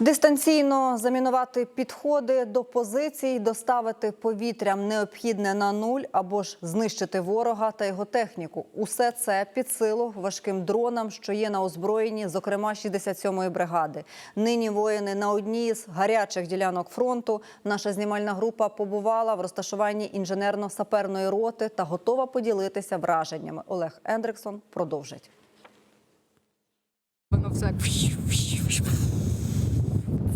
Дистанційно замінувати підходи до позицій, доставити повітрям необхідне на нуль або ж знищити ворога та його техніку. Усе це під силу важким дронам, що є на озброєнні, зокрема 67-ї бригади. Нині воїни на одній з гарячих ділянок фронту. Наша знімальна група побувала в розташуванні інженерно-саперної роти та готова поділитися враженнями. Олег Ендриксон продовжить. Воно все.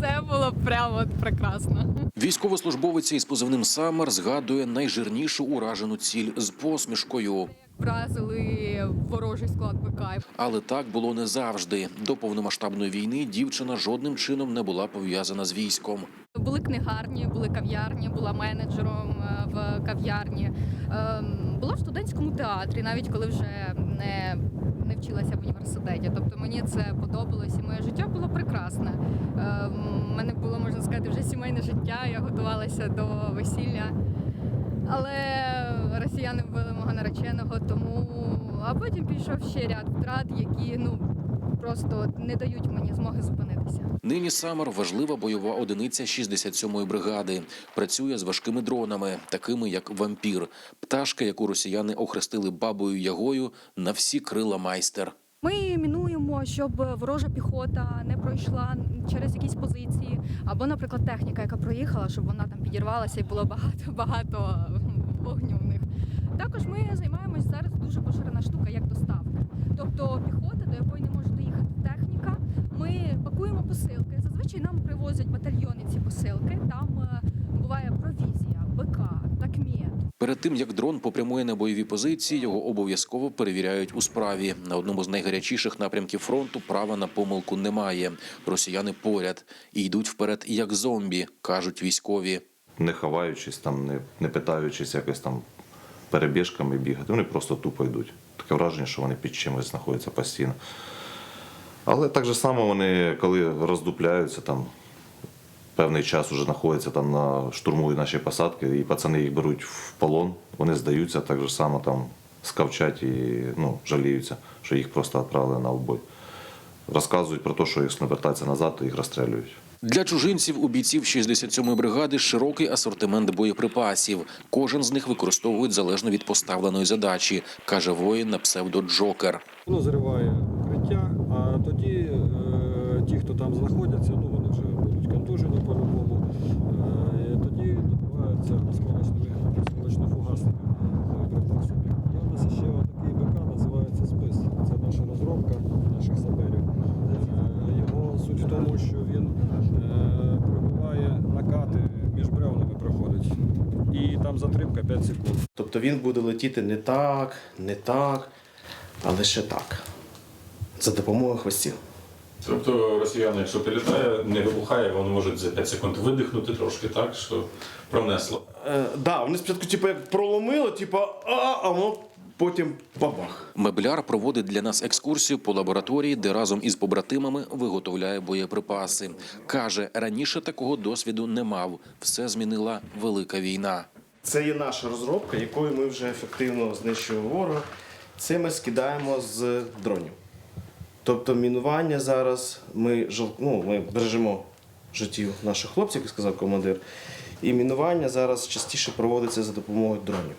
Це було прямо от прекрасно. Військовослужбовець із позивним Самар згадує найжирнішу уражену ціль з посмішкою. Вразили ворожий склад БК. Але так було не завжди. До повномасштабної війни дівчина жодним чином не була пов'язана з військом. Були книгарні, були кав'ярні, була менеджером е, в кав'ярні. Ем, Була в студентському театрі, навіть коли вже не, не вчилася в університеті. Тобто мені це подобалось, і моє життя було прекрасне. Ем, У мене було, можна сказати, вже сімейне життя. Я готувалася до весілля. Але росіяни вбили мого нареченого, тому а потім пішов ще ряд втрат, які ну просто не дають мені змоги зупинитися. Нині Саммер – важлива бойова одиниця 67-ї бригади. Працює з важкими дронами, такими як вампір, пташка, яку росіяни охрестили бабою Ягою на всі крила майстер. Ми мінуємо, щоб ворожа піхота не пройшла через якісь позиції, або, наприклад, техніка, яка проїхала, щоб вона там підірвалася і було багато багато вогню в них. Також ми займаємось зараз дуже поширена штука, як доставка. Тобто піхота, до якої не може доїхати техніка, ми пакуємо посилки. Зазвичай нам привозять батальйони ці посилки. Там е, буває провізія, БК, такмет. Перед тим як дрон попрямує на бойові позиції, його обов'язково перевіряють у справі. На одному з найгарячіших напрямків фронту права на помилку немає. Росіяни поряд і йдуть вперед як зомбі, кажуть військові. не ховаючись, там, не, не питаючись якось там перебіжками бігати. Вони просто тупо йдуть. Таке враження, що вони під чимось знаходяться постійно. Але так же само вони, коли роздупляються, там певний час вже знаходяться там на штурмують наші посадки, і пацани їх беруть в полон, вони здаються, так же само там скавчать і ну, жаліються, що їх просто відправили на вбой. Розказують про те, що їх навертаються назад, і їх розстрілюють. Для чужинців у бійців 67-ї бригади широкий асортимент боєприпасів. Кожен з них використовують залежно від поставленої задачі, каже воїн на псевдо Джокер. Воно зриває укриття, там знаходяться, ну вони вже будуть контужені по-любому. Е, тоді добиваються осколочними осколочно-фугасними боєприпасами. Є у нас ще такий БК, називається СПИС. Це наша розробка наших саперів. Е, його суть в тому, що він е, пробиває накати між бревнами проходить. І там затримка 5 секунд. Тобто він буде летіти не так, не так, а лише так. За допомогою хвостів. Тобто росіяни, якщо прилітає, не вибухає, вони можуть за 5 секунд видихнути трошки, так що пронесло. Е, да, вони спочатку, типу, як проломило, типу, а, а воно потім бабах. Мебляр проводить для нас екскурсію по лабораторії, де разом із побратимами виготовляє боєприпаси. Каже, раніше такого досвіду не мав. Все змінила велика війна. Це є наша розробка, якою ми вже ефективно знищуємо ворога. Це ми скидаємо з дронів. Тобто мінування зараз ми, жал- ну, ми бережемо життів наших хлопців, як сказав командир. І мінування зараз частіше проводиться за допомогою дронів.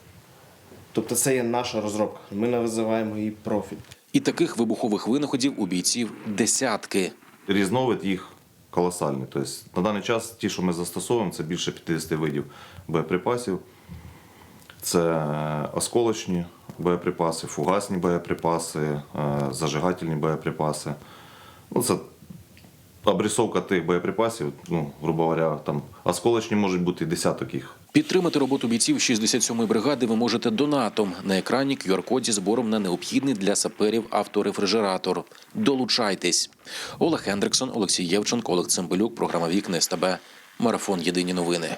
Тобто це є наша розробка. Ми називаємо її профіль. І таких вибухових винаходів у бійців десятки. Різновид їх колосальний. Тобто на даний час ті, що ми застосовуємо, це більше 50 видів боєприпасів. Це осколочні боєприпаси, фугасні боєприпаси, е, зажигательні боєприпаси. Ну, це обрисовка тих боєприпасів, ну, грубо говоря, там осколочні можуть бути десяток їх. Підтримати роботу бійців 67-ї бригади ви можете донатом. На екрані QR-код зі збором на необхідний для саперів авторефрижератор. Долучайтесь. Олег Хендриксон, Олексій Євченко, Олег Цимбалюк, програма Вікне СТБ. Марафон Єдині новини.